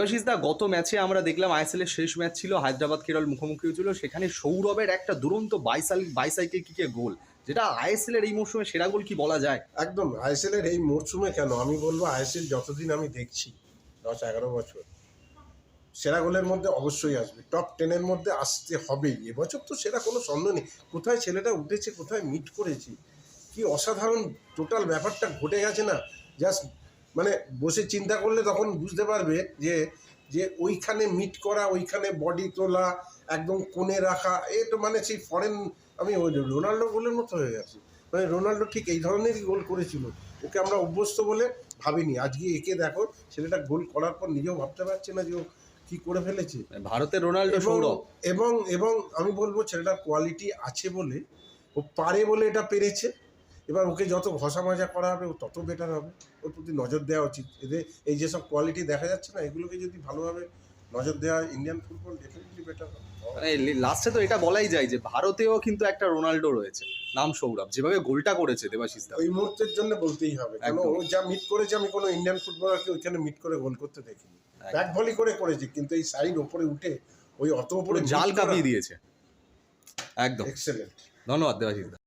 দা গত ম্যাচে আমরা দেখলাম আইএসএল এর শেষ ম্যাচ ছিল, হায়দ্রাবাদ কেরল মুখোমুখি হয়েছিল। সেখানে সৌরভের একটা দুরন্ত বাইসাইকেল বাইসাইকেল কিকে গোল। যেটা আইএসএল এর এই মৌসুমে সেরা গোল কি বলা যায়? একদম আইএসএল এর এই মরশুমে কেন? আমি বলব আইএসএল যতদিন আমি দেখছি দশ এগারো বছর, সেরা গোলের মধ্যে অবশ্যই আসবে। টপ টেনের মধ্যে আসতে হবেই। এবছর তো সেরা কোনো সন্দেহ নেই। কোথায় ছেলেটা উঠেছে, কোথায় মিট করেছে? কি অসাধারণ টোটাল ব্যাপারটা ঘটে গেছে না? জাস্ট মানে বসে চিন্তা করলে তখন বুঝতে পারবে যে যে ওইখানে মিট করা ওইখানে বডি তোলা একদম কোণে রাখা এ তো মানে সেই ফরেন আমি ওই রোনাল্ডো গোলের মতো হয়ে গেছে। মানে রোনাল্ডো ঠিক এই ধরনেরই গোল করেছিল। ওকে আমরা অভ্যস্ত বলে ভাবিনি। আজকে একে দেখো ছেলেটা গোল করার পর নিজেও ভাবতে পারছে না যে ও কী করে ফেলেছে। ভারতের রোনাল্ডো সৌরভ। এবং এবং আমি বলব ছেলেটার কোয়ালিটি আছে বলে ও পারে বলে এটা পেরেছে। এবার ওকে যত ঘষা মাজা করা হবে ও তত বেটার হবে। ওর প্রতি নজর দেওয়া উচিত। এদের এই যেসব কোয়ালিটি দেখা যাচ্ছে না এগুলোকে যদি ভালোভাবে নজর দেওয়া ইন্ডিয়ান ফুটবল ডেফিনেটলি বেটার হবে। মানে লাস্টে তো এটা বলাই যায় যে ভারতেও কিন্তু একটা রোনাল্ডো রয়েছে নাম সৌরভ যেভাবে গোলটা করেছে দেবাশিস দা। ওই মুহূর্তের জন্য বলতেই হবে কেন ও যা মিট করেছে আমি কোনো ইন্ডিয়ান ফুটবলারকে ওইখানে মিট করে গোল করতে দেখিনি। ব্যাক ভলি করে করেছে কিন্তু এই সাইড ওপরে উঠে ওই অত পুরো উপরে জাল কাঁপিয়ে দিয়েছে। একদম। এক্সেলেন্ট ধন্যবাদ দেবাশিস